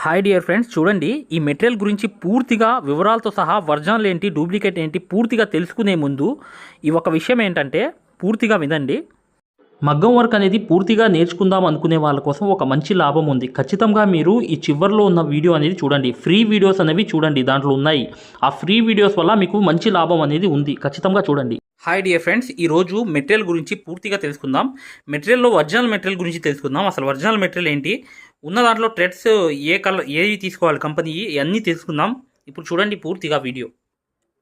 Hi dear friends చూడండి ఈ material గురించి పూర్తిగా వివరాలతో సహా వర్జనల్ ఏంటి డూప్లికేట్ ఏంటి పూర్తిగా తెలుసుకునే ముందు ఈ ఒక విషయం ఏంటంటే పూర్తిగా వినండి. మగ్గం వర్క్ అనేది పూర్తిగా నేర్చుకుందాం అనుకునే వాళ్ళ కోసం ఒక మంచి లాభం ఉంది. ఖచ్చితంగా మీరు ఈ చివరిలో ఉన్న వీడియో అనేది చూడండి. ఫ్రీ వీడియోస్ అనేవి చూడండి. దాంట్లో ఉన్నాయి. ఆ ఫ్రీ వీడియోస్ వల్ల మీకు మంచి లాభం అనేది ఉంది. ఖచ్చితంగా చూడండి. హాయ్ డియర్ ఫ్రెండ్స్ ఈ రోజు మెటీరియల్ గురించి పూర్తిగా తెలుసుకుందాం. మెటీరియల్లో ఒరిజినల్ మెటీరియల్ గురించి తెలుసుకుందాం. అసలు ఒరిజినల్ మెటీరియల్ ఏంటి? ఉన్న దాంట్లో ట్రెడ్స్ ఏ కలర్ ఏవి తీసుకోవాలి కంపెనీ ఇవన్నీ తెలుసుకుందాం. ఇప్పుడు చూడండి పూర్తిగా వీడియో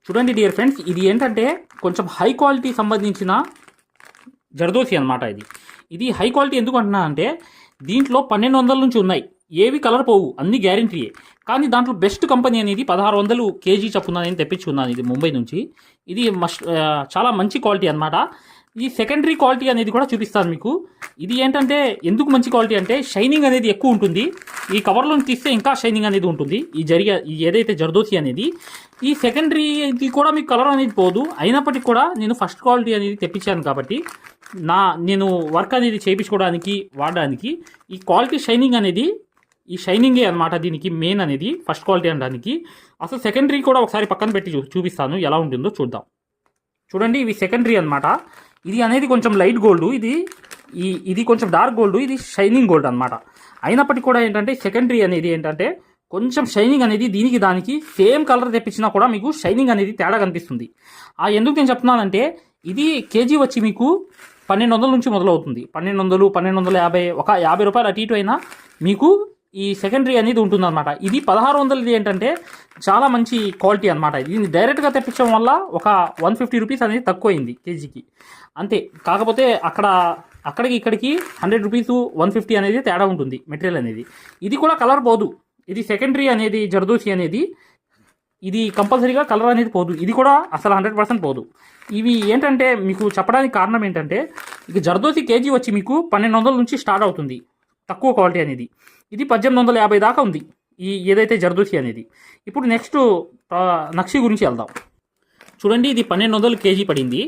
చూడండి డియర్ ఫ్రెండ్స్ ఇది ఏంటంటే కొంచెం హై క్వాలిటీ సంబంధించిన జర్దోసి అనమాట ఇది. ఇది హై క్వాలిటీ ఎందుకు అంటున్నా అంటే దీంట్లో పన్నెండు వందల నుంచి ఉన్నాయి. ఏవి కలర్ పోవు అన్ని గ్యారంటీయే కానీ దాంట్లో బెస్ట్ కంపెనీ అనేది పదహారు వందలు కేజీ చప్పున నేను తెప్పించుకున్నాను ఇది ముంబై నుంచి. ఇది మస్ట్ చాలా మంచి క్వాలిటీ అనమాట ఈ సెకండరీ క్వాలిటీ అనేది కూడా చూపిస్తాను మీకు. ఇది ఏంటంటే ఎందుకు మంచి క్వాలిటీ అంటే షైనింగ్ అనేది ఎక్కువ ఉంటుంది. ఈ కవర్లో తీస్తే ఇంకా షైనింగ్ అనేది ఉంటుంది. ఈ జరిగే ఈ ఏదైతే జర్దోసి అనేది ఈ సెకండరీ ఇది కూడా మీకు కలర్ అనేది పోదు. అయినప్పటికీ కూడా నేను ఫస్ట్ క్వాలిటీ అనేది తెప్పించాను కాబట్టి నా నేను వర్క్ అనేది చేయించుకోవడానికి వాడడానికి ఈ క్వాలిటీ షైనింగ్ అనేది ఈ షైనింగే అనమాట దీనికి మెయిన్ అనేది ఫస్ట్ క్వాలిటీ అనడానికి. అసలు సెకండరీ కూడా ఒకసారి పక్కన పెట్టి చూ చూపిస్తాను ఎలా ఉంటుందో చూద్దాం. చూడండి ఇవి సెకండరీ అనమాట ఇది అనేది కొంచెం లైట్ గోల్డ్ ఇది ఈ ఇది కొంచెం డార్క్ గోల్డ్ ఇది షైనింగ్ గోల్డ్ అనమాట అయినప్పటికీ కూడా ఏంటంటే సెకండరీ అనేది ఏంటంటే కొంచెం షైనింగ్ అనేది దీనికి దానికి సేమ్ కలర్ తెప్పించినా కూడా మీకు షైనింగ్ అనేది తేడా కనిపిస్తుంది. ఆ ఎందుకు నేను చెప్తున్నానంటే ఇది కేజీ వచ్చి మీకు పన్నెండు వందల నుంచి మొదలవుతుంది. పన్నెండు వందలు పన్నెండు వందల యాభై ఒక యాభై రూపాయలు అటు ఇటు అయినా మీకు ఈ సెకండరీ అనేది ఉంటుందన్నమాట. ఇది పదహారు వందలది ఏంటంటే చాలా మంచి క్వాలిటీ అనమాట దీన్ని డైరెక్ట్గా తెప్పించడం వల్ల ఒక వన్ ఫిఫ్టీ రూపీస్ అనేది తక్కువైంది కేజీకి. అంతే. కాకపోతే అక్కడ అక్కడికి ఇక్కడికి హండ్రెడ్ రూపీస్ వన్ ఫిఫ్టీ అనేది తేడా ఉంటుంది మెటీరియల్ అనేది. ఇది కూడా కలర్ పోదు. ఇది సెకండరీ అనేది జర్దోసి అనేది ఇది కంపల్సరీగా కలర్ అనేది పోదు. ఇది కూడా అసలు హండ్రెడ్ పర్సెంట్ పోదు. ఇవి ఏంటంటే మీకు చెప్పడానికి కారణం ఏంటంటే ఇక జర్దోసి కేజీ వచ్చి మీకు పన్నెండు వందల నుంచి స్టార్ట్ అవుతుంది తక్కువ క్వాలిటీ అనేది. ఇది పద్దెనిమిది వందల యాభై దాకా ఉంది ఈ ఏదైతే జర్దోసి అనేది. ఇప్పుడు నెక్స్ట్ నక్షి గురించి వెళ్దాం. చూడండి ఇది పన్నెండు వందలు కేజీ పడింది.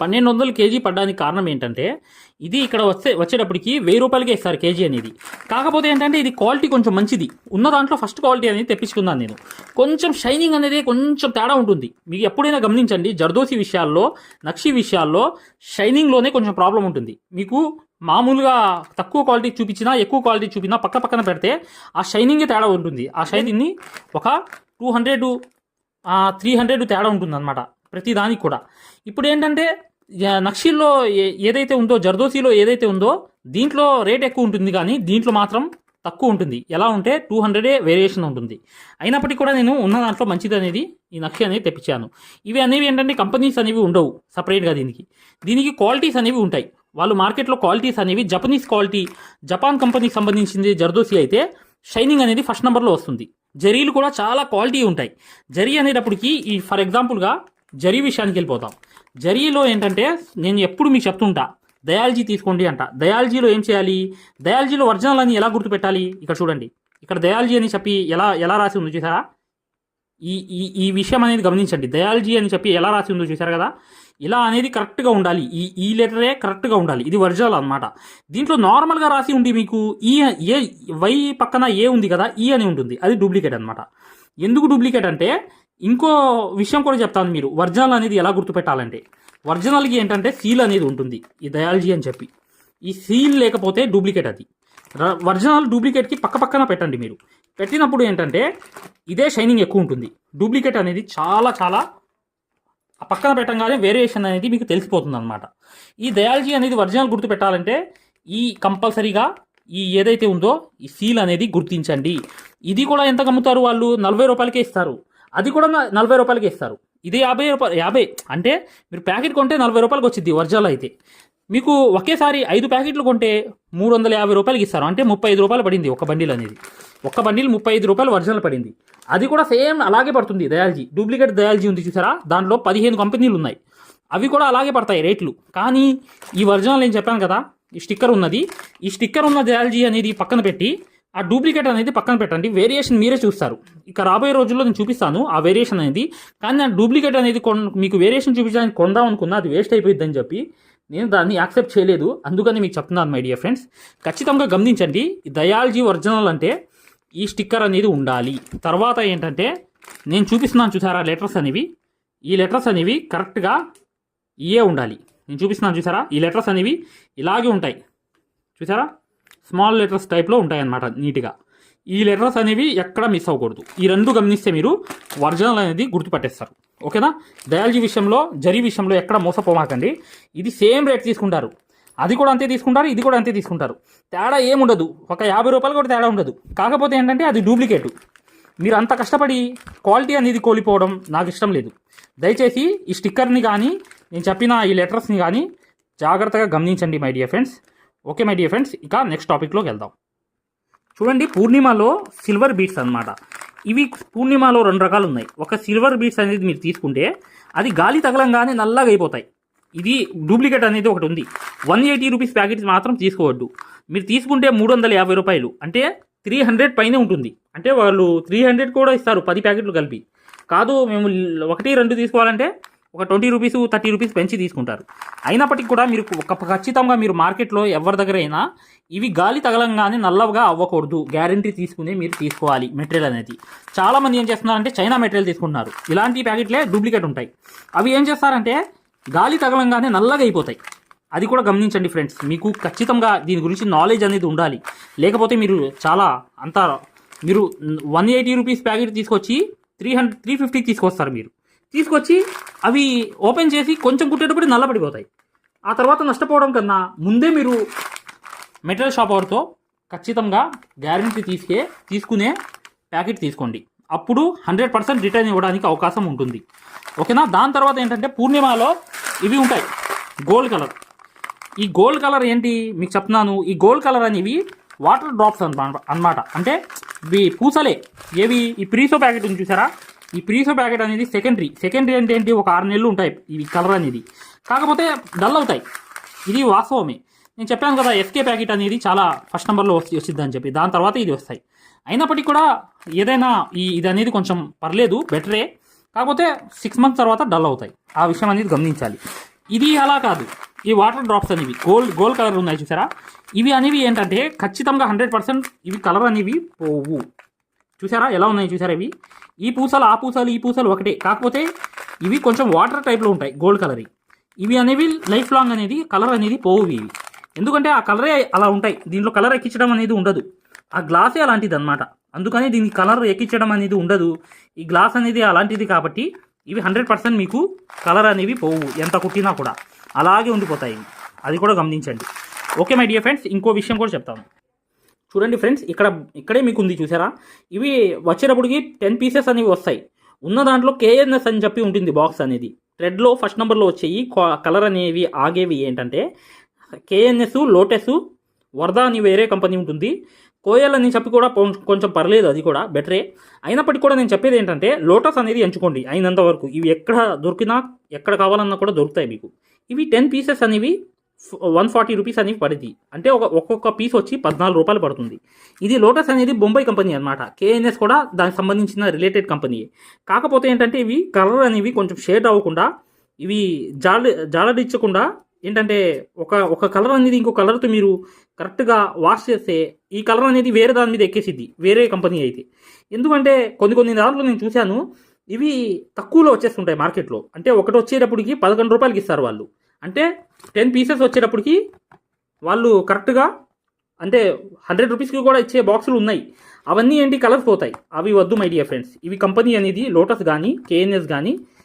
పన్నెండు వందలు కేజీ పడడానికి కారణం ఏంటంటే ఇది ఇక్కడ వచ్చే వచ్చేటప్పటికి వెయ్యి రూపాయలకే ఇస్తారు కేజీ అనేది. కాకపోతే ఏంటంటే ఇది క్వాలిటీ కొంచెం మంచిది. ఉన్న దాంట్లో ఫస్ట్ క్వాలిటీ అనేది తెప్పించుకున్నాను నేను. కొంచెం షైనింగ్ అనేది కొంచెం తేడా ఉంటుంది. మీకు ఎప్పుడైనా గమనించండి జర్దోసి విషయాల్లో నక్షి విషయాల్లో షైనింగ్లోనే కొంచెం ప్రాబ్లం ఉంటుంది. మీకు మామూలుగా తక్కువ క్వాలిటీ చూపించినా ఎక్కువ క్వాలిటీ చూపినా పక్క పక్కన పెడితే ఆ షైనింగే తేడా ఉంటుంది. ఆ షైనింగ్ని ఒక టూ హండ్రెడ్ త్రీ హండ్రెడ్ తేడా ఉంటుంది అనమాట ప్రతి దానికి కూడా. ఇప్పుడు ఏంటంటే నక్షీల్లో ఏ- ఏదైతే ఉందో జర్దోసీలో ఏదైతే ఉందో దీంట్లో రేట్ ఎక్కువ ఉంటుంది కానీ దీంట్లో మాత్రం తక్కువ ఉంటుంది. ఎలా ఉంటే టూ హండ్రెడే వేరియేషన్ ఉంటుంది. అయినప్పటికీ కూడా నేను ఉన్న దాంట్లో మంచిది అనేది ఈ నక్షి అనేది తెప్పించాను. ఇవి అనేవి ఏంటంటే కంపెనీస్ అనేవి ఉండవు సపరేట్గా దీనికి. దీనికి క్వాలిటీస్ అనేవి ఉంటాయి. వాళ్ళు మార్కెట్లో క్వాలిటీస్ అనేవి జపనీస్ క్వాలిటీ జపాన్ కంపెనీకి సంబంధించింది జర్దోసి అయితే షైనింగ్ అనేది ఫస్ట్ నెంబర్లో వస్తుంది. జరీలు కూడా చాలా క్వాలిటీ ఉంటాయి. జరీ అనేటప్పటికి ఈ ఫర్ ఎగ్జాంపుల్గా జరీ విషయానికి వెళ్ళిపోతాం. జరీలో ఏంటంటే నేను ఎప్పుడు మీకు చెప్తుంటా దయాలజీ తీసుకోండి అంట. దయాలజీలో ఏం చేయాలి? దయాలజీలో ఒరిజినల్ అని ఎలా గుర్తుపెట్టాలి? ఇక్కడ చూడండి. ఇక్కడ దయాలజీ అని చెప్పి ఎలా ఎలా రాసి ఉందో చూసారా? ఈ ఈ ఈ విషయం అనేది గమనించండి. దయాలజీ అని చెప్పి ఎలా రాసి ఉందో చూసారు కదా? ఇలా అనేది కరెక్ట్గా ఉండాలి. ఈ ఈ లెటరే కరెక్ట్గా ఉండాలి. ఇది ఒరిజినల్ అన్నమాట. దీంట్లో నార్మల్గా రాసి ఉండి మీకు ఈ ఏ వై పక్కన ఏ ఉంది కదా ఈ అని ఉంటుంది. అది డూప్లికేట్ అన్నమాట. ఎందుకు డూప్లికేట్ అంటే ఇంకో విషయం కూడా చెప్తాను మీరు. ఒరిజినల్ అనేది ఎలా గుర్తుపెట్టాలంటే ఒరిజినల్కి ఏంటంటే సీల్ అనేది ఉంటుంది. ఈ దయాలజీ అని చెప్పి. ఈ సీల్ లేకపోతే డూప్లికేట్ అది. ఒరిజినల్ డూప్లికేట్కి పక్క పక్కన పెట్టండి మీరు. పెట్టినప్పుడు ఏంటంటే ఇదే షైనింగ్ ఎక్కువ ఉంటుంది. డూప్లికేట్ అనేది చాలా చాలా పక్కన పెట్టంగానే వేరియేషన్ అనేది మీకు తెలిసిపోతుంది అనమాట ఈ దయాలజీ అనేది ఒరిజినల్ గుర్తు పెట్టాలంటే ఈ కంపల్సరీగా ఈ ఏదైతే ఉందో ఈ సీల్ అనేది గుర్తించండి. ఇది కూడా ఎంత అమ్ముతారు వాళ్ళు? నలభై రూపాయలకే ఇస్తారు. అది కూడా నలభై రూపాయలకే ఇస్తారు. ఇది యాభై రూపాయలు యాభై అంటే మీరు ప్యాకెట్ కొంటే నలభై రూపాయలకి వచ్చింది ఒరిజినల్ అయితే. మీకు ఒకేసారి ఐదు ప్యాకెట్లు కొంటే మూడు వందల యాభై రూపాయలకి ఇస్తారు. అంటే ముప్పై ఐదు రూపాయలు పడింది ఒక బండిల్ అనేది. ఒక్క బండిల్ ముప్పై ఐదు రూపాయలు ఒరిజినల్ పడింది. అది కూడా సేమ్ అలాగే పడుతుంది దయాలజీ. డూప్లికేట్ దయాలజీ ఉంది చూసారా? దాంట్లో పదిహేను కంపెనీలు ఉన్నాయి. అవి కూడా అలాగే పడతాయి రేట్లు. కానీ ఈ ఒరిజినల్ నేను చెప్పాను కదా ఈ స్టిక్కర్ ఉన్నది. ఈ స్టిక్కర్ ఉన్న దయాలజీ అనేది పక్కన పెట్టి ఆ డూప్లికేట్ అనేది పక్కన పెట్టండి. వేరియేషన్ మీరే చూస్తారు. ఇక రాబోయే రోజుల్లో నేను చూపిస్తాను ఆ వేరియేషన్ అనేది. కానీ ఆ డూప్లికేట్ అనేది కొన్ మీకు వేరియేషన్ చూపించడానికి కొందాం అనుకున్నా అది వేస్ట్ అయిపోయిందని చెప్పి నేను దాన్ని యాక్సెప్ట్ చేయలేదు. అందుకని మీకు చెప్తున్నాను మై డియర్ ఫ్రెండ్స్ ఖచ్చితంగా గమనించండి దయాల్జీ దయాలజీ ఒరిజినల్ అంటే ఈ స్టిక్కర్ అనేది ఉండాలి. తర్వాత ఏంటంటే నేను చూపిస్తున్నాను చూసారా లెటర్స్ అనేవి? ఈ లెటర్స్ అనేవి కరెక్ట్గా ఇయే ఉండాలి. నేను చూపిస్తున్నాను చూసారా? ఈ లెటర్స్ అనేవి ఇలాగే ఉంటాయి. చూసారా? స్మాల్ లెటర్స్ టైప్లో ఉంటాయి అన్నమాట నీట్గా. ఈ లెటర్స్ అనేవి ఎక్కడ మిస్ అవ్వకూడదు. ఈ రెండు గమనిస్తే మీరు ఒరిజినల్ అనేది గుర్తుపట్టేస్తారు. ఓకేనా? దయాలజీ విషయంలో జరీ విషయంలో ఎక్కడ మోసపోమాకండి. ఇది సేమ్ రేట్ తీసుకుంటారు. అది కూడా అంతే తీసుకుంటారు ఇది కూడా అంతే తీసుకుంటారు. తేడా ఏముండదు. ఒక యాభై రూపాయలు కూడా తేడా ఉండదు. కాకపోతే ఏంటంటే అది డూప్లికేట్ మీరు అంత కష్టపడి క్వాలిటీ అనేది కోల్పోవడం నాకు ఇష్టం లేదు. దయచేసి ఈ స్టిక్కర్ని కానీ నేను చెప్పిన ఈ లెటర్స్ని కానీ జాగ్రత్తగా గమనించండి my dear friends okay my dear friends ఇక నెక్స్ట్ టాపిక్లోకి వెళ్దాం. చూడండి పూర్ణిమలో సిల్వర్ బీట్స్ అన్నమాట. ఇవి పూర్ణిమలో రెండు రకాలు ఉన్నాయి. ఒక సిల్వర్ బీట్స్ అనేది మీరు తీసుకుంటే అది గాలి తగలంగానే నల్లగా అయిపోతాయి. ఇది డూప్లికేట్ అనేది ఒకటి ఉంది. వన్ ఎయిటీ రూపీస్ ప్యాకెట్స్ మాత్రం తీసుకోవద్దు. మీరు తీసుకుంటే మూడు వందల యాభై రూపాయలు. అంటే త్రీ హండ్రెడ్ పైనే ఉంటుంది. అంటే వాళ్ళు త్రీ హండ్రెడ్ కూడా ఇస్తారు పది ప్యాకెట్లు కలిపి. కాదు మేము ఒకటి రెండు తీసుకోవాలంటే ఒక ట్వంటీ రూపీస్ థర్టీ రూపీస్ పెంచి తీసుకుంటారు. అయినప్పటికీ కూడా మీరు ఒక ఖచ్చితంగా మీరు మార్కెట్లో ఎవరి దగ్గర అయినా ఇవి గాలి తగలంగానే నల్లగా అవ్వకూడదు. గ్యారంటీ తీసుకునే మీరు తీసుకోవాలి మెటీరియల్ అనేది. చాలామంది ఏం చేస్తున్నారంటే చైనా మెటీరియల్ తీసుకుంటున్నారు. ఇలాంటి ప్యాకెట్లే డూప్లికేట్ ఉంటాయి. అవి ఏం చేస్తారంటే గాలి తగలంగానే నల్లగా అయిపోతాయి. అది కూడా గమనించండి ఫ్రెండ్స్. మీకు ఖచ్చితంగా దీని గురించి నాలెడ్జ్ అనేది ఉండాలి. లేకపోతే మీరు చాలా అంత మీరు వన్ ఎయిటీ రూపీస్ ప్యాకెట్ తీసుకొచ్చి త్రీ హండ్రెడ్ త్రీ ఫిఫ్టీకి తీసుకొస్తారు మీరు. తీసుకొచ్చి అవి ఓపెన్ చేసి కొంచెం కుట్టేటప్పుడు నల్లబడిపోతాయి. ఆ తర్వాత నష్టపోవడం కన్నా ముందే మీరు మెటీరియల్ షాప్ వారితో ఖచ్చితంగా గ్యారంటీ తీసుకే తీసుకునే ప్యాకెట్ తీసుకోండి. అప్పుడు హండ్రెడ్ పర్సెంట్ రిటర్న్ ఇవ్వడానికి అవకాశం ఉంటుంది. ఓకేనా? దాని తర్వాత ఏంటంటే పూర్ణిమలో ఇవి ఉంటాయి. Gold colour. ఈ గోల్డ్ కలర్ ఏంటి? మీకు చెప్తున్నాను. ఈ గోల్డ్ కలర్ అనేవి వాటర్ డ్రాప్స్ అన్నమాట అంటే ఇవి పూసలే. ఏవి? ఈ ప్రీసో ప్యాకెట్ ఉంది చూసారా? ఈ ప్రీసో ప్యాకెట్ అనేది సెకండరీ సెకండరీ అంటే ఏంటి? ఒక ఆరు నెలలు ఉంటాయి ఇవి కలర్ అనేది. కాకపోతే డల్ అవుతాయి. ఇది వాస్తవమే. నేను చెప్పాను కదా ఎస్కే ప్యాకెట్ అనేది చాలా ఫస్ట్ నెంబర్లో వచ్చి వస్తుందని చెప్పి. దాని తర్వాత ఇది వస్తాయి. అయినప్పటికీ కూడా ఏదైనా ఈ ఇది అనేది కొంచెం పర్లేదు బెటరే కాకపోతే సిక్స్ మంత్స్ తర్వాత డల్ అవుతాయి. ఆ విషయం అనేది గమనించాలి. ఇది అలా కాదు. ఈ వాటర్ డ్రాప్స్ అనేవి గోల్డ్ గోల్డ్ కలర్ ఉన్నాయి చూసారా? ఇవి అనేవి ఏంటంటే ఖచ్చితంగా హండ్రెడ్ పర్సెంట్ ఇవి కలర్ అనేవి పోవు. చూసారా? ఎలా ఉన్నాయి చూసారా ఇవి? ఈ పూసలు ఆ పూసలు ఈ పూసలు ఒకటే. కాకపోతే ఇవి కొంచెం వాటర్ టైప్లో ఉంటాయి గోల్డ్ కలర్ ఇవి అనేవి లైఫ్ లాంగ్ అనేది కలర్ అనేది పోవు ఇవి. ఎందుకంటే ఆ కలరే అలా ఉంటాయి. దీంట్లో కలర్ ఎక్కించడం అనేది ఉండదు. ఆ గ్లాసే అలాంటిది అనమాట అందుకని దీని కలర్ ఎక్కించడం అనేది ఉండదు. ఈ గ్లాస్ అనేది అలాంటిది కాబట్టి ఇవి హండ్రెడ్ పర్సెంట్ మీకు కలర్ అనేవి పోవు ఎంత కుట్టినా కూడా. అలాగే ఉండిపోతాయి. అది కూడా గమనించండి. ఓకే మై డియర్ ఫ్రెండ్స్ ఇంకో విషయం కూడా చెప్తాను. చూడండి ఫ్రెండ్స్ ఇక్కడ ఇక్కడే మీకు ఉంది చూసారా? ఇవి వచ్చేటప్పటికి టెన్ పీసెస్ అనేవి వస్తాయి. ఉన్న దాంట్లో కేఎన్ఎస్ అని చెప్పి ఉంటుంది బాక్స్ అనేది. రెడ్లో ఫస్ట్ నెంబర్లో వచ్చేవి కలర్ అనేవి ఆగేవి ఏంటంటే కేఎన్ఎస్ లోటస్ వరద అని వేరే కంపెనీ ఉంటుంది. కోయల్ అని చెప్పి కూడా కొంచెం పర్లేదు అది కూడా బెటరే అయినప్పటికీ కూడా నేను చెప్పేది ఏంటంటే లోటస్ అనేది ఎంచుకోండి అయినంత వరకు. ఇవి ఎక్కడ దొరికినా ఎక్కడ కావాలన్నా కూడా దొరుకుతాయి మీకు. ఇవి టెన్ పీసెస్ అనేవి వన్ ఫార్టీ రూపీస్ అనేవి పడింది అంటే ఒక ఒక్కొక్క పీస్ వచ్చి పద్నాలుగు రూపాయలు పడుతుంది. ఇది లోటస్ అనేది బొంబాయి కంపెనీ అనమాట కేఎన్ఎస్ కూడా దానికి సంబంధించిన రిలేటెడ్ కంపెనీ. కాకపోతే ఏంటంటే ఇవి కలర్ అనేవి కొంచెం షేడ్ అవ్వకుండా ఇవి జాల జాలడిచ్చకుండా ఏంటంటే ఒక ఒక కలర్ అనేది ఇంకో కలర్తో మీరు కరెక్ట్గా వాష్ చేస్తే ఈ కలర్ అనేది వేరే దాని మీద ఎక్కేసిద్ది. వేరే కంపెనీ అయితే. ఎందుకంటే కొన్ని కొన్ని దాంట్లో నేను చూశాను ఇవి తక్కువలో వచ్చేస్తుంటాయి మార్కెట్లో. అంటే ఒకటి వచ్చేటప్పటికి పదకొండు రూపాయలకి ఇస్తారు వాళ్ళు. అంటే టెన్ పీసెస్ వచ్చేటప్పటికి వాళ్ళు కరెక్ట్గా అంటే హండ్రెడ్ రూపీస్కి కూడా ఇచ్చే బాక్సులు ఉన్నాయి. అవన్నీ ఏంటి కలర్స్ పోతాయి. అవి వద్దు మై డియర్ ఫ్రెండ్స్ ఇవి కంపెనీ అనేది లోటస్ కానీ కేఎన్ఎస్ కానీ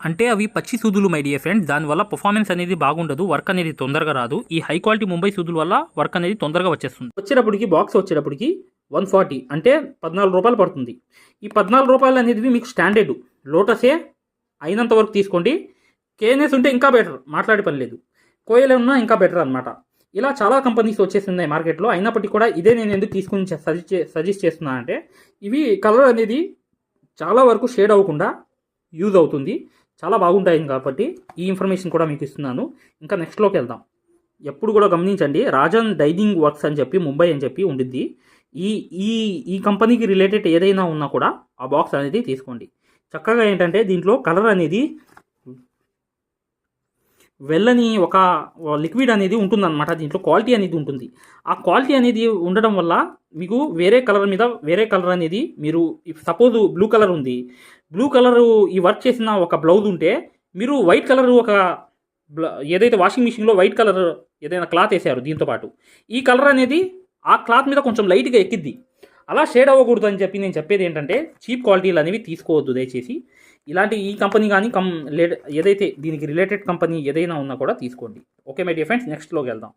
అంటే అవి పచ్చి సూదులు మై డియర్ ఫ్రెండ్ దానివల్ల పర్ఫార్మెన్స్ అనేది బాగుండదు వర్క్ అనేది తొందరగా రాదు. ఈ హై క్వాలిటీ ముంబై సూదుల వల్ల వర్క్ అనేది తొందరగా వచ్చేస్తుంది. వచ్చేటప్పటికి బాక్స్ వచ్చేటప్పటికి వన్ ఫార్టీ అంటే పద్నాలుగు రూపాయలు పడుతుంది. ఈ పద్నాలుగు రూపాయలు అనేది మీకు స్టాండర్డ్ లోటసే అయినంత వరకు తీసుకోండి. కేఎన్ఎస్ ఉంటే ఇంకా బెటర్ మాట్లాడే పని లేదు. కోయల్ ఉన్నా ఇంకా బెటర్ అనమాట ఇలా చాలా కంపెనీస్ వచ్చేస్తున్నాయి మార్కెట్లో. అయినప్పటికీ కూడా ఇదే నేను ఎందుకు తీసుకుని సజెస్ట్ సజెస్ట్ చేస్తున్నానంటే ఇవి కలర్ అనేది చాలా వరకు షేడ్ అవ్వకుండా యూజ్ అవుతుంది. చాలా బాగుంటాయి కాబట్టి ఈ ఇన్ఫర్మేషన్ కూడా మీకు ఇస్తున్నాను. ఇంకా నెక్స్ట్లోకి వెళ్దాం. ఎప్పుడు కూడా గమనించండి రాజన్ డైనింగ్ వర్క్స్ అని చెప్పి ముంబై అని చెప్పి ఉండిద్ది. ఈ ఈ ఈ కంపెనీకి రిలేటెడ్ ఏదైనా ఉన్నా కూడా ఆ బాక్స్ అనేది తీసుకోండి. చక్కగా ఏంటంటే దీంట్లో కలర్ అనేది వెళ్ళని ఒక లిక్విడ్ అనేది ఉంటుందన్నమాట. దీంట్లో క్వాలిటీ అనేది ఉంటుంది. ఆ క్వాలిటీ అనేది ఉండడం వల్ల మీకు వేరే కలర్ మీద వేరే కలర్ అనేది మీరు సపోజ్ బ్లూ కలర్ ఉంది. బ్లూ కలర్ ఈ వర్క్ చేసిన ఒక బ్లౌజ్ ఉంటే మీరు వైట్ కలర్ ఒక ఏదైతే వాషింగ్ మిషన్లో వైట్ కలర్ ఏదైనా క్లాత్ వేసారు దీంతో పాటు. ఈ కలర్ అనేది ఆ క్లాత్ మీద కొంచెం లైట్గా ఎక్కిద్ది. అలా షేడ్ అవ్వకూడదు అని చెప్పి నేను చెప్పేది ఏంటంటే చీప్ క్వాలిటీలు అనేవి తీసుకోవద్దు దయచేసి. ఇలాంటి ఈ కంపెనీ కానీ కం ఏదైతే దీనికి రిలేటెడ్ కంపెనీ ఏదైనా ఉన్నా కూడా తీసుకోండి. ఓకే మై డియర్ ఫ్రెండ్స్ నెక్స్ట్లోకి వెళ్దాం.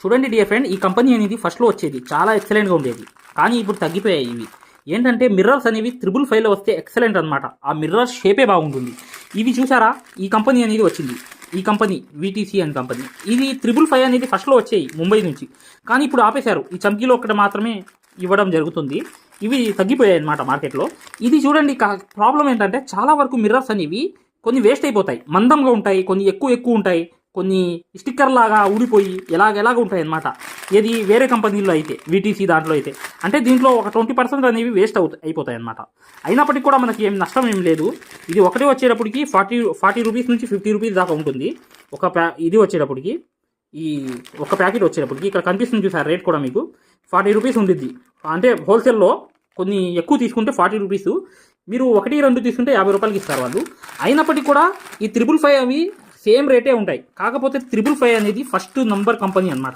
చూడండి డియర్ ఫ్రెండ్ ఈ కంపెనీ అనేది ఫస్ట్లో వచ్చేది. చాలా ఎక్సలెంట్గా ఉండేది. కానీ ఇప్పుడు తగ్గిపోయాయి ఇవి. ఏంటంటే మిర్రర్స్ అనేవి త్రిబుల్ ఫైవ్లో వస్తే ఎక్సలెంట్ అనమాట ఆ మిర్రర్ షేపే బాగుంటుంది. ఇవి చూసారా? ఈ కంపెనీ అనేది వచ్చింది. ఈ కంపెనీ వీటీసీ అండ్ కంపెనీ ఇది త్రిబుల్ ఫైవ్ అనేది ఫస్ట్లో వచ్చాయి ముంబై నుంచి. కానీ ఇప్పుడు ఆపేశారు. ఈ చమ్కీలో ఒకటి మాత్రమే ఇవ్వడం జరుగుతుంది. ఇవి తగ్గిపోయాయి అనమాట మార్కెట్లో ఇది చూడండి ప్రాబ్లం ఏంటంటే చాలా వరకు మిర్రర్స్ అనేవి కొన్ని వేస్ట్ అయిపోతాయి. మందంగా ఉంటాయి కొన్ని ఎక్కువ ఎక్కువ ఉంటాయి. కొన్ని స్టిక్కర్ లాగా ఊడిపోయి ఎలాగ ఎలాగ ఉంటాయి అన్నమాట ఏది వేరే కంపెనీలో అయితే వీటీసీ దాంట్లో అయితే. అంటే దీంట్లో ఒక ట్వంటీ పర్సెంట్ అనేవి వేస్ట్ అవుతాయి అయిపోతాయి అన్నమాట అయినప్పటికీ కూడా మనకి ఏం నష్టం ఏం లేదు. ఇది ఒకటే వచ్చేటప్పటికి ఫార్టీ ఫార్టీ రూపీస్ నుంచి ఫిఫ్టీ రూపీస్ దాకా ఉంటుంది. ఒక ప్యా ఇది వచ్చేటప్పటికి ఈ ఒక ప్యాకెట్ వచ్చేటప్పటికి ఇక్కడ కనిపిస్తుంది చూసారు రేట్ కూడా మీకు? ఫార్టీ రూపీస్ ఉండిద్ది. అంటే హోల్సేల్లో కొన్ని ఎక్కువ తీసుకుంటే ఫార్టీ రూపీస్. మీరు ఒకటి రెండు తీసుకుంటే యాభై రూపాయలకి ఇస్తారు వాళ్ళు. అయినప్పటికీ కూడా ఈ త్రిబుల్ ఫైవ్ అవి సేమ్ రేటే ఉంటాయి. కాకపోతే త్రిబుల్ ఫైవ్ అనేది ఫస్ట్ నంబర్ కంపెనీ అన్నమాట.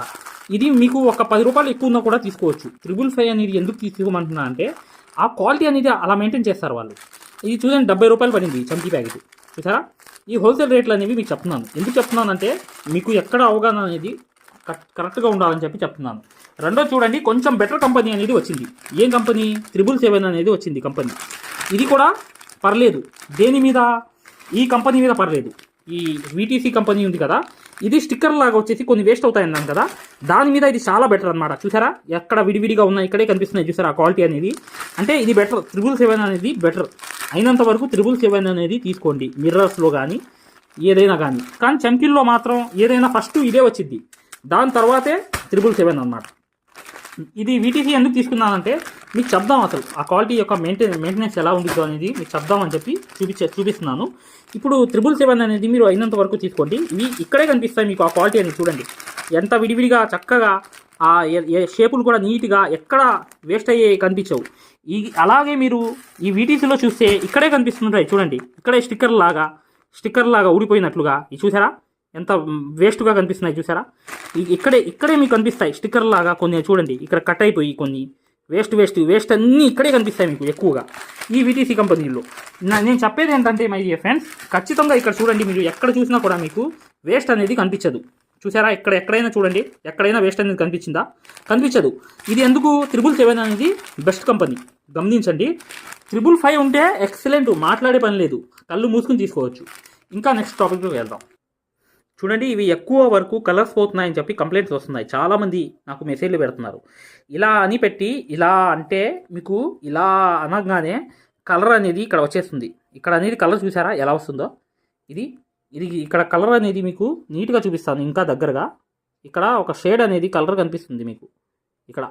ఇది మీకు ఒక పది రూపాయలు ఎక్కువ ఉన్నా కూడా తీసుకోవచ్చు. త్రిబుల్ ఫైవ్ అనేది ఎందుకు తీసుకోమంటున్నా అంటే ఆ క్వాలిటీ అనేది అలా మెయింటైన్ చేస్తారు వాళ్ళు. ఇది చూడండి డెబ్బై రూపాయలు పడింది ఈ చంకీ ప్యాకెట్. చూసారా? ఈ హోల్సేల్ రేట్లు అనేవి మీకు చెప్తున్నాను. ఎందుకు చెప్తున్నానంటే మీకు ఎక్కడ అవగాహన అనేది కరెక్ట్గా ఉండాలని చెప్పి చెప్తున్నాను. రెండో చూడండి కొంచెం బెటర్ కంపెనీ అనేది వచ్చింది. ఏం కంపెనీ? త్రిబుల్ సెవెన్ అనేది వచ్చింది కంపెనీ. ఇది కూడా పర్లేదు. దేని మీద? ఈ కంపెనీ మీద పర్లేదు. ఈ వీటీసీ కంపెనీ ఉంది కదా ఇది స్టిక్కర్ లాగా వచ్చేసి కొన్ని వేస్ట్ అవుతాయి అన్నాను కదా. దాని మీద ఇది చాలా బెటర్ అనమాట చూసారా? ఎక్కడ విడివిడిగా ఉన్నాయి ఇక్కడే కనిపిస్తున్నాయి. చూసారా? ఆ క్వాలిటీ అనేది. అంటే ఇది బెటర్ త్రిబుల్ సెవెన్ అనేది బెటర్ అయినంత వరకు త్రిబుల్ సెవెన్ అనేది తీసుకోండి. మిర్రర్స్లో కానీ ఏదైనా కానీ కానీ చంకిల్లో మాత్రం ఏదైనా ఫస్ట్ ఇదే వచ్చింది దాని తర్వాతే త్రిబుల్ సెవెన్ అన్నమాట. ఇది వీటీసీ ఎందుకు తీసుకున్నానంటే మీకు చెప్దాం అసలు. ఆ క్వాలిటీ యొక్క మెయింటెన్ మెయింటెనెన్స్ ఎలా ఉంటుందో అనేది మీకు చెప్దామని చెప్పి చూపించే చూపిస్తున్నాను. ఇప్పుడు త్రిబుల్ సెవెన్ అనేది మీరు అయినంత వరకు తీసుకోండి. ఇవి ఇక్కడే కనిపిస్తాయి మీకు ఆ క్వాలిటీ అనేది చూడండి. ఎంత విడివిడిగా చక్కగా ఆ షేపులు కూడా నీట్గా ఎక్కడ వేస్ట్ అయ్యే కనిపించవు. ఈ అలాగే మీరు ఈ వీటీసీలో చూస్తే ఇక్కడే కనిపిస్తుంటాయి చూడండి. ఇక్కడే స్టిక్కర్ లాగా స్టిక్కర్ లాగా ఊడిపోయినట్లుగా. ఇది చూసారా? ఎంత వేస్ట్గా కనిపిస్తున్నాయి చూసారా? ఇక్కడే ఇక్కడే మీకు కనిపిస్తాయి స్టిక్కర్ లాగా కొన్ని చూడండి. ఇక్కడ కట్ అయిపోయి కొన్ని. వేస్ట్ వేస్ట్ వేస్ట్ అన్నీ ఇక్కడే కనిపిస్తాయి మీకు ఎక్కువగా. ఈ వీటీసీ కంపెనీలో నా- నేను చెప్పేది ఏంటంటే మై డియర్ ఫ్రెండ్స్ ఖచ్చితంగా ఇక్కడ చూడండి మీరు ఎక్కడ చూసినా కూడా మీకు వేస్ట్ అనేది కనిపించదు. చూసారా? ఇక్కడ ఎక్కడైనా చూడండి. ఎక్కడైనా వేస్ట్ అనేది కనిపించిందా? కనిపించదు. ఇది ఎందుకు? త్రిబుల్ సెవెన్ అనేది బెస్ట్ కంపెనీ గమనించండి. త్రిబుల్ ఫైవ్ ఉంటే ఎక్సలెంట్ మాట్లాడే పని లేదు. కళ్ళు మూసుకుని తీసుకోవచ్చు. ఇంకా నెక్స్ట్ టాపిక్కి వెళ్దాం. చూడండి ఇవి ఎక్కువ వరకు కలర్స్ పోతున్నాయని చెప్పి కంప్లైంట్స్ వస్తున్నాయి. చాలామంది నాకు మెసేజ్లు పెడుతున్నారు. ఇలా అని పెట్టి ఇలా అంటే మీకు ఇలా అనగానే కలర్ అనేది ఇక్కడ వచ్చేస్తుంది. ఇక్కడ అనేది కలర్ చూసారా? ఎలా వస్తుందో? ఇది ఇది ఇక్కడ కలర్ అనేది మీకు నీట్గా చూపిస్తాను ఇంకా దగ్గరగా. ఇక్కడ ఒక షేడ్ అనేది కలర్ కనిపిస్తుంది మీకు. ఇక్కడ.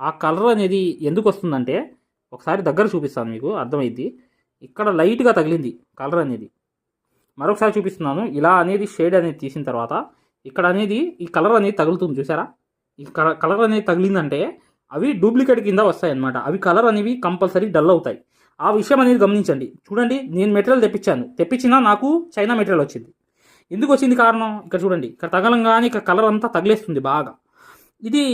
ఆ కలర్ అనేది ఎందుకు వస్తుందంటే ఒకసారి దగ్గర చూపిస్తాను మీకు అర్థమైద్ది ఇక్కడ లైట్గా తగిలింది కలర్ అనేది. మరొకసారి చూపిస్తున్నాను. ఇలా అనేది షేడ్ అనేది తీసిన తర్వాత ఇక్కడ అనేది ఈ కలర్ అనేది తగులుతుంది చూసారా ఈ కలర్ అనేది తగిలిందంటే అవి డూప్లికేట్ కింద వస్తాయి అన్నమాట అవి కలర్ అనేవి కంపల్సరీ డల్ అవుతాయి. ఆ విషయం అనేది గమనించండి. చూడండి నేను మెటీరియల్ తెప్పించాను. తెప్పించినా నాకు చైనా మెటీరియల్ వచ్చింది. ఎందుకు వచ్చింది కారణం? ఇక్కడ చూడండి. ఇక్కడ తగలంగానే ఇక్కడ కలర్ అంతా తగిలేస్తుంది బాగా. ఇది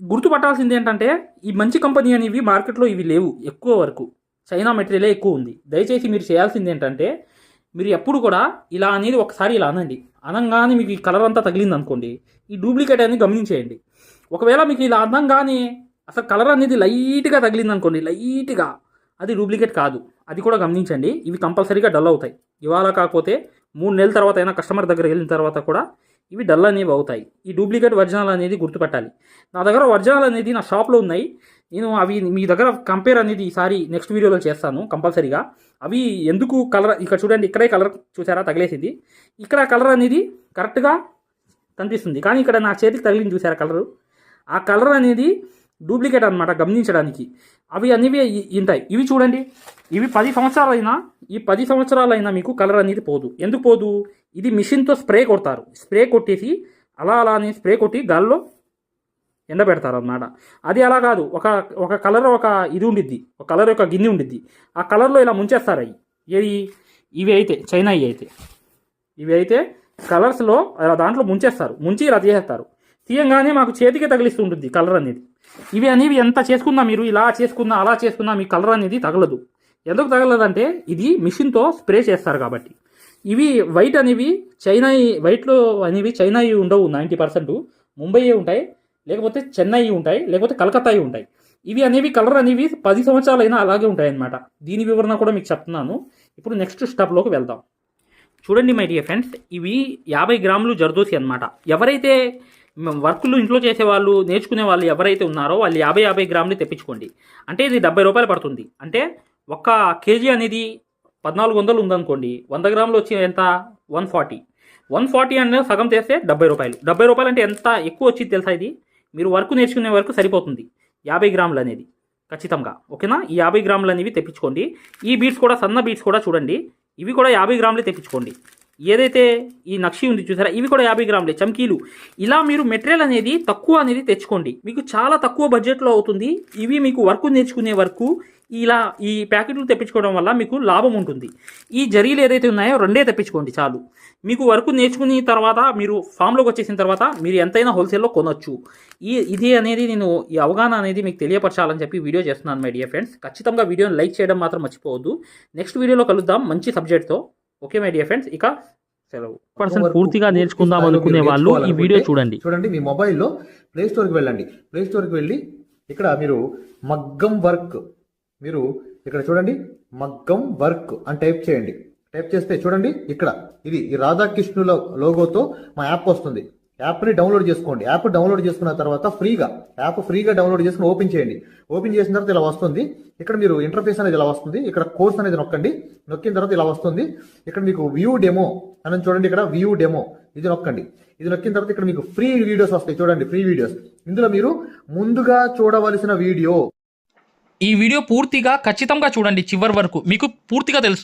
గుర్తుపట్టాల్సింది ఏంటంటే ఈ మంచి కంపెనీ అనేవి మార్కెట్లో ఇవి లేవు ఎక్కువ వరకు. చైనా మెటీరియలే ఎక్కువ ఉంది. దయచేసి మీరు చేయాల్సింది ఏంటంటే మీరు ఎప్పుడు కూడా ఇలా అనేది ఒకసారి ఇలా అనండి. అనంగానే మీకు ఈ కలర్ అంతా తగిలింది అనుకోండి ఈ డూప్లికేట్ అనేది గమనించేయండి. ఒకవేళ మీకు ఇలా అనంగానే అసలు కలర్ అనేది లైట్గా తగిలింది అనుకోండి లైట్గా అది డూప్లికేట్ కాదు. అది కూడా గమనించండి. ఇవి కంపల్సరీగా డల్ అవుతాయి. ఇవాళ కాకపోతే మూడు నెలల తర్వాత అయినా కస్టమర్ దగ్గర వెళ్ళిన తర్వాత కూడా ఇవి డల్ అనేవి అవుతాయి. ఈ డూప్లికేట్ ఒరిజినల్ అనేది గుర్తుపెట్టాలి. నా దగ్గర ఒరిజినల్ అనేది నా షాప్లో ఉన్నాయి. నేను అవి మీ దగ్గర కంపేర్ అనేది ఈసారి నెక్స్ట్ వీడియోలో చేస్తాను కంపల్సరీగా. అవి ఎందుకు కలర్ ఇక్కడ చూడండి ఇక్కడే కలర్ చూసారా? తగిలేసింది. ఇక్కడ కలర్ అనేది కరెక్ట్గా కనిపిస్తుంది. కానీ ఇక్కడ నా చేతికి తగిలింది చూసారా కలరు? ఆ కలర్ అనేది డూప్లికేట్ అనమాట గమనించడానికి. అవి అనేవి ఉంటాయి ఇవి చూడండి. ఇవి పది సంవత్సరాలైనా ఈ పది సంవత్సరాలైనా మీకు కలర్ అనేది పోదు. ఎందుకు పోదు? ఇది మిషన్తో స్ప్రే కొడతారు. స్ప్రే కొట్టేసి అలా అలా అని స్ప్రే కొట్టి గాల్లో ఎండబెడతారు అన్నమాట అది అలా కాదు. ఒక ఒక కలర్ ఒక ఇది ఉండిద్ది. ఒక కలర్ యొక్క గిన్నె ఉండిద్ది. ఆ కలర్లో ఇలా ముంచేస్తారు అవి. ఏది? ఇవి అయితే చైనా ఇవి అయితే. ఇవి అయితే కలర్స్లో అలా దాంట్లో ముంచేస్తారు. ముంచి ఇలా తీసేస్తారు. తీయంగానే మాకు చేతికే తగిలిస్తుంటుంది కలర్ అనేది. ఇవి అనేవి ఎంత చేసుకున్నా మీరు ఇలా చేసుకున్నా అలా చేసుకున్నా మీ కలర్ అనేది తగలదు. ఎందుకు తగలదంటే ఇది మిషన్తో స్ప్రే చేస్తారు కాబట్టి. ఇవి వైట్ అనేవి చైనా వైట్లో అనేవి చైనా ఉండవు నైంటీ పర్సెంట్. ముంబై ఉంటాయి లేకపోతే చెన్నై ఉంటాయి లేకపోతే కలకత్తాయి ఉంటాయి. ఇవి అనేవి కలర్ అనేవి పది సంవత్సరాలైనా అలాగే ఉంటాయి అన్నమాట దీని వివరణ కూడా మీకు చెప్తున్నాను. ఇప్పుడు నెక్స్ట్ స్టెప్లోకి వెళ్దాం. చూడండి మై డియర్ ఫ్రెండ్స్ ఇవి యాభై గ్రాములు జర్దోసి అన్నమాట. ఎవరైతే వర్కులు ఇంట్లో చేసేవాళ్ళు నేర్చుకునే వాళ్ళు ఎవరైతే ఉన్నారో వాళ్ళు యాభై యాభై గ్రాములు తెప్పించుకోండి. అంటే ఇది డెబ్బై రూపాయలు పడుతుంది. అంటే ఒక్క కేజీ అనేది పద్నాలుగు వందలు ఉందనుకోండి వంద గ్రాములు వచ్చి ఎంత? One forty. వన్ ఫార్టీ అనేది సగం చేస్తే డెబ్బై రూపాయలు. డెబ్బై రూపాయలు అంటే ఎంత ఎక్కువ వచ్చింది తెలుసా ఇది? మీరు వర్క్ నేర్చుకునే వరకు సరిపోతుంది యాభై గ్రాములు అనేది ఖచ్చితంగా. ఓకేనా? ఈ యాభై గ్రాములు అనేవి తెప్పించుకోండి. ఈ బీట్స్ కూడా సన్న బీట్స్ కూడా చూడండి. ఇవి కూడా యాభై గ్రాములు తెప్పించుకోండి. ఏదైతే ఈ నక్షి ఉంది చూసారా ఇవి కూడా యాభై గ్రాములే చమ్కీలు. ఇలా మీరు మెటీరియల్ అనేది తక్కువ అనేది తెచ్చుకోండి. మీకు చాలా తక్కువ బడ్జెట్లో అవుతుంది. ఇవి మీకు వర్క్ నేర్చుకునే వరకు ఇలా ఈ ప్యాకెట్లు తెప్పించుకోవడం వల్ల మీకు లాభం ఉంటుంది. ఈ జరీలు ఏదైతే ఉన్నాయో రెండే తెప్పించుకోండి చాలు. మీకు వర్క్ నేర్చుకున్న తర్వాత మీరు ఫామ్లోకి వచ్చేసిన తర్వాత మీరు ఎంతైనా హోల్సేల్లో కొనొచ్చు. ఈ ఇది అనేది నేను ఈ అవగాహన అనేది మీకు తెలియపరచాలని చెప్పి వీడియో చేస్తున్నాను మై డియర్ ఫ్రెండ్స్. ఖచ్చితంగా వీడియోని లైక్ చేయడం మాత్రం మర్చిపోవద్దు. నెక్స్ట్ వీడియోలో కలుద్దాం. మంచి సబ్జెక్ట్తో. ఓకే మై డియర్ ఫ్రెండ్స్ ఇక సెలవు. పర్సెంట్ పూర్తిగా నేర్చుకుందాం అనుకునే వాళ్ళు ఈ వీడియో చూడండి. చూడండి మీ మొబైల్లో ప్లే స్టోర్కి వెళ్ళండి. ప్లే స్టోర్కి వెళ్ళి ఇక్కడ మీరు మగ్గం వర్క్ మీరు ఇక్కడ చూడండి మగ్గం వర్క్ అని టైప్ చేయండి. టైప్ చేస్తే చూడండి ఇక్కడ ఇది ఈ రాధాకృష్ణుల లోగోతో మా యాప్ వస్తుంది. యాప్ని డౌన్లోడ్ చేసుకోండి. యాప్ డౌన్లోడ్ చేసుకున్న తర్వాత ఫ్రీగా యాప్ ఫ్రీగా డౌన్లోడ్ చేసుకుని ఓపెన్ చేయండి. ఓపెన్ చేసిన తర్వాత ఇలా వస్తుంది. ఇక్కడ మీరు ఇంటర్ఫేస్ అనేది ఇలా వస్తుంది. ఇక్కడ కోర్స్ అనేది నొక్కండి. నొక్కిన తర్వాత ఇలా వస్తుంది. ఇక్కడ మీకు వ్యూ డెమో అని చూడండి. ఇక్కడ వ్యూ డెమో ఇది నొక్కండి. ఇది నొక్కిన తర్వాత ఇక్కడ మీకు ఫ్రీ వీడియోస్ వస్తాయి. చూడండి ఫ్రీ వీడియోస్. ఇందులో మీరు ముందుగా చూడవలసిన వీడియో. ఈ వీడియో పూర్తిగా ఖచ్చితంగా చూడండి చివరి వరకు. మీకు పూర్తిగా తెలుస్తుంది